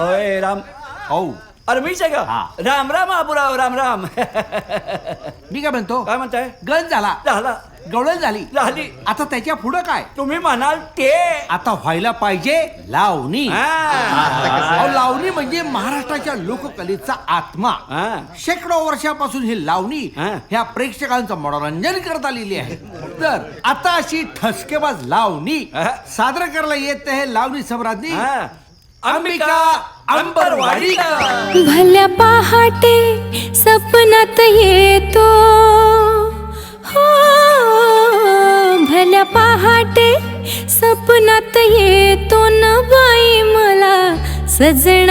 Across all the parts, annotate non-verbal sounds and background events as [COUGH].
अय राम। औ। अरे मीच आहे का? हा. राम राम आबुराव राम राम। मी काय म्हणतो? काय म्हणताय? गण झाला. झाला. गवळण झाली. झाली. आता त्याच्या पुढं काय? तुम्ही म्हणाल ते. आता व्हायला पाहिजे लावणी. हा. अहो, लावणी म्हणजे महाराष्ट्राच्या लोककलेचा आत्मा. हा. शेकडो वर्षापासून ही लावणी हा. ह्या प्रेक्षकांचं मनोरंजन करत आलेली आहे. तर आता अशी ठसकेबाज लावणी हा. सादर करायला येत आहे लावणी सम्राज्ञी. हा. अंबिका अंबरवाडीकर भल्या पहाटे सपनात येतो. हो भल्या पहाटे सपनात येतो. न बाई मला सजळ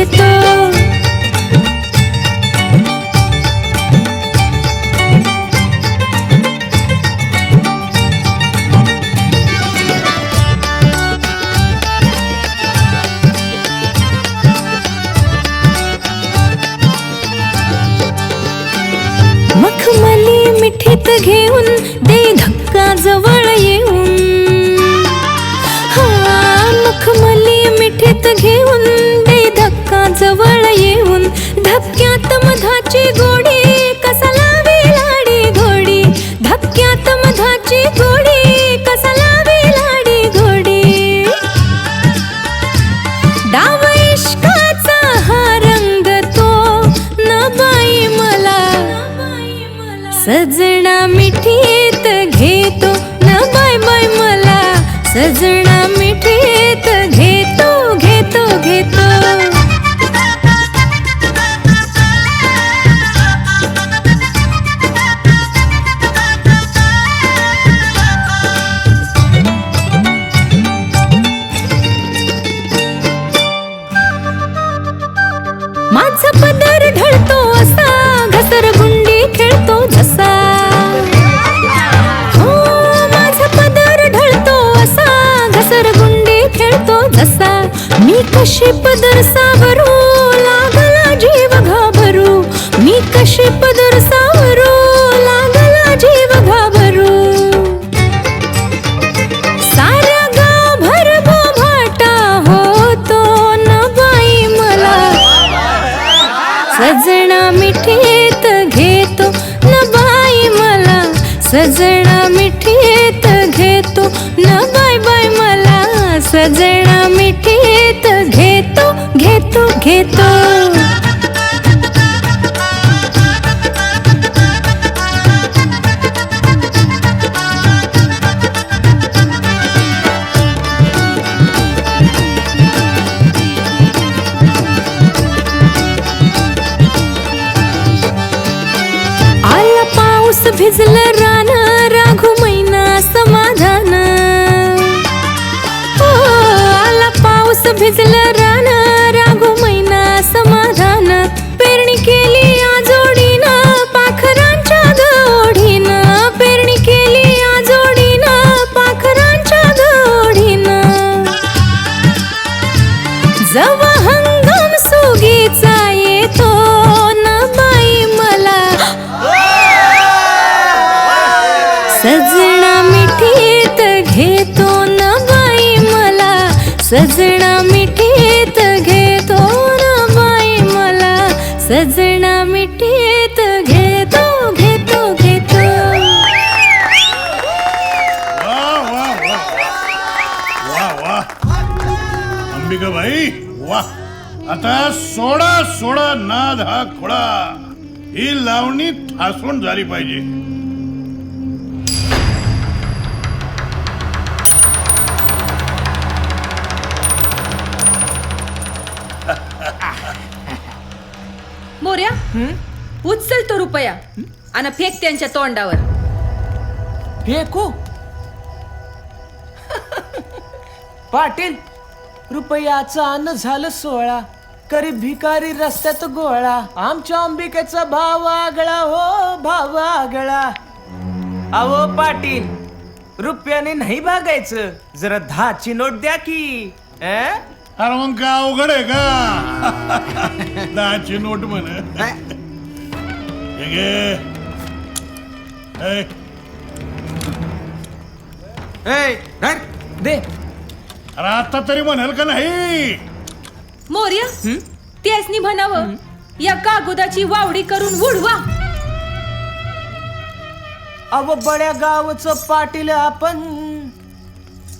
घेतो मखमली मिठीत घेऊन दे धक्का जवळ येऊन. हा मखमली मिठीत घेऊन धक्क्यात मधाची गोडी कसा लावी लाडी घोडी? धक्क्यात मधाची गोडी कसा लावी लाडी घोडी? डाव इश्काचा हा रंग तो न बाई मला. सजणा मिठीत घेतो न बाय बाय मला. सजणा मिठी मी कशी पदर सावरू लागला जीव घाबरू. मी कशी पदर सावरू लागला जीव घाबरू. साऱ्या गाभर भाटा होतो न बाई मला. सजना मिठीत घेतो न बाई मला. सजना मिठीत घेतो न बाय बाय मला. सजना घेतो. आला पाऊस भिजलं रान राघू मैना समाधान. हो, आला पाऊस भिजलं सजना मिठीत घेतो ना बाई मला. सजना मिठीत घेतो घेतो घेतो. वा वा वा वा अंबिका बाई वा. आता सोडा सोडा नाद हा खोडा. ही लावणी ठासून झाली पाहिजे. मोर्या उचल तो रुपया आणि फेक त्यांच्या तोंडावर. फेकू? पाटील रुपयाचं अन्न झालं सोळा. करी भिकारी रस्त्यात गोळा. आमच्या अंबिकेचा भाव आगळा हो भाव आगळा. अहो पाटील रुपयाने नाही भागायचं. जरा दहाची नोट द्या की अं? अरे मग काय अवघड आहे का? [LAUGHS] दहाची नोट म्हण. हे. दे. अरे आता तरी म्हणाल का नाही? मोर्या त्यासनी म्हणावं या कागदाची वावडी करून उडवा. अव बड्या गावचं पाटील आपण.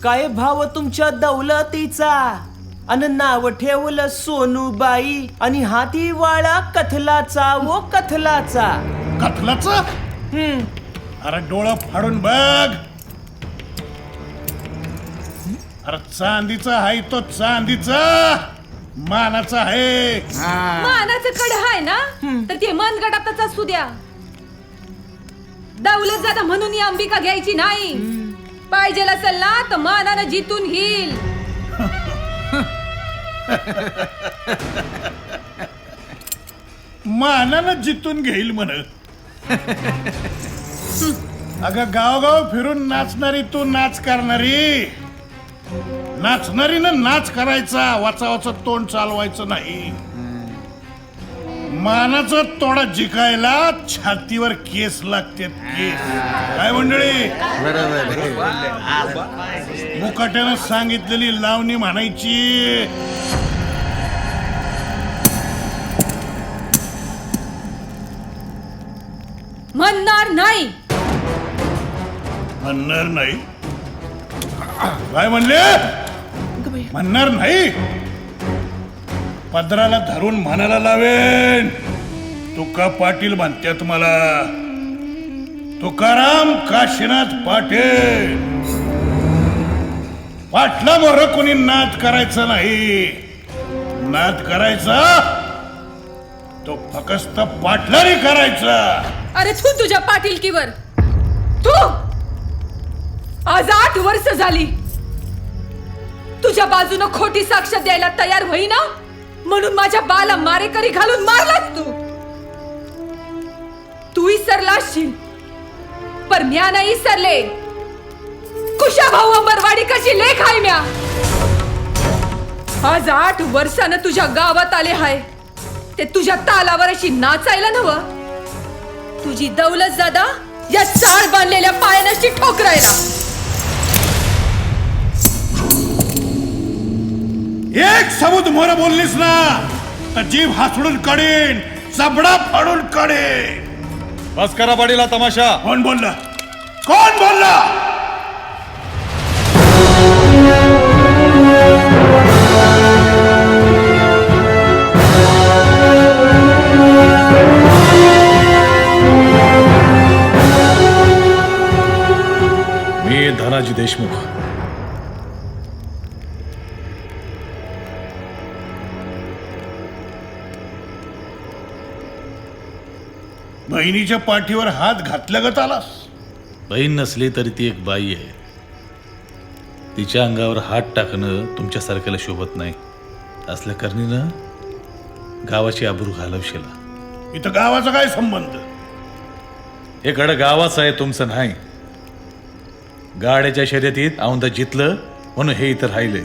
काय भाव तुमच्या दौलतीचा? अन नाव ठेवलं सोनूबाई आणि हाती वाळा कथलाचा वो कथलाचा. कथलाच? हम्म. अरे डोळं फाडून बघ. अरे चांदीचा आहे तो चांदीचा मानाचा आहे हा. मानाचं कड हाय ना? तर ते मनगटातच असू द्या. दौलत जाता म्हणून ही अंबिका घ्यायची नाही. पाहिजे असेल ना तर मानानं जितून घेईल. मानानं जितून घेईल म्हण. अगं गावगाव फिरून नाचणारी तू नाच करणारी. नाचणारीनं नाच करायचा वाचा वाचा तोंड चालवायचं नाही. मानाचा तोडा जिकायला छातीवर केस लागते केस. काय मंडळी? मुकाट्यानं सांगितलेली लावणी म्हणायची. म्हणणार नाही. म्हणणार नाही? काय म्हणले? म्हणणार नाही? पदराला धरून म्हणायला लावेन. तुका पाटील म्हणतात मला. तुकाराम काशीनाथ पाटील. पाटला मोर कोणी नाद करायचा नाही. नाद करायचा तो फकस्त पाटलारी करायचा. अरे तू तुझ्या पाटीलकीवर. तू! आज आठ वर्ष झाली. तुझ्या बाजूनं खोटी साक्ष द्यायला तयार होईना? म्हणून माझ्या बाला मारेकरी घालून मारलास तू. तू विसरला पर म्या नाही विसरले कुशा भाऊ अंबरवाडी कशी लेख आहे म्या? आज आठ वर्षानं तुझ्या गावात आले हाय. ते तुझ्या तालावर अशी नाचायला नव तुझी दौलत दादा या चाळ बांधलेल्या पायानाशी ठोकरायला. एक सबूत मोर बोललीस ना तर जीभ हासडून काढीन चबडा फाडून काढीन. बस करा पाडीला तमाशा. कोण बोलला? कोण बोलला? मी धनाजी देशमुख. बहिणीच्या पाठीवर हात घातल्यागत आलास बहीण नसली तरी ती एक बाई आहे. तिच्या अंगावर हात टाकणं तुमच्यासारख्याला शोभत नाही. असल्या करणीनं गावाची आबरू घालवशीला. इथं गावाचा काय संबंध? हे गड गावाचं आहे तुमचं नाही. गाड्याच्या शर्यतीत औंदा जितलं म्हणून हे इथं राहिले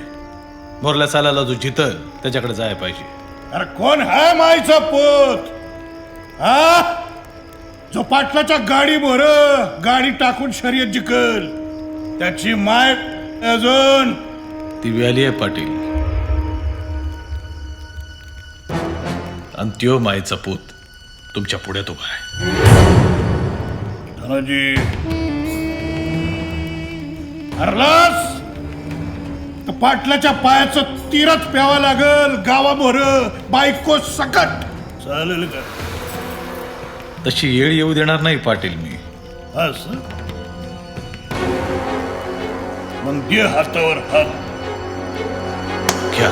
मोरल्या सालाला जो जितल त्याच्याकडे जायला पाहिजे. अरे कोण हा मायचा पोत? हा? जो पाटलाच्या गाडी भर गाडी टाकून शर्यत जिकल. त्याची माय अजून. ती व्याली आहे पाटील. आणि त्यो मायचा पूत तुमच्या पुढ्यात उभा आहे. धनाजी. हरलास? तर पाटलाच्या पायाचं तीरच प्यावा लागल गावाभर बायको सकट. चालेल का? तशी येळ येऊ देणार नाही पाटील मी. अस मग दे हातावर हात घ्या.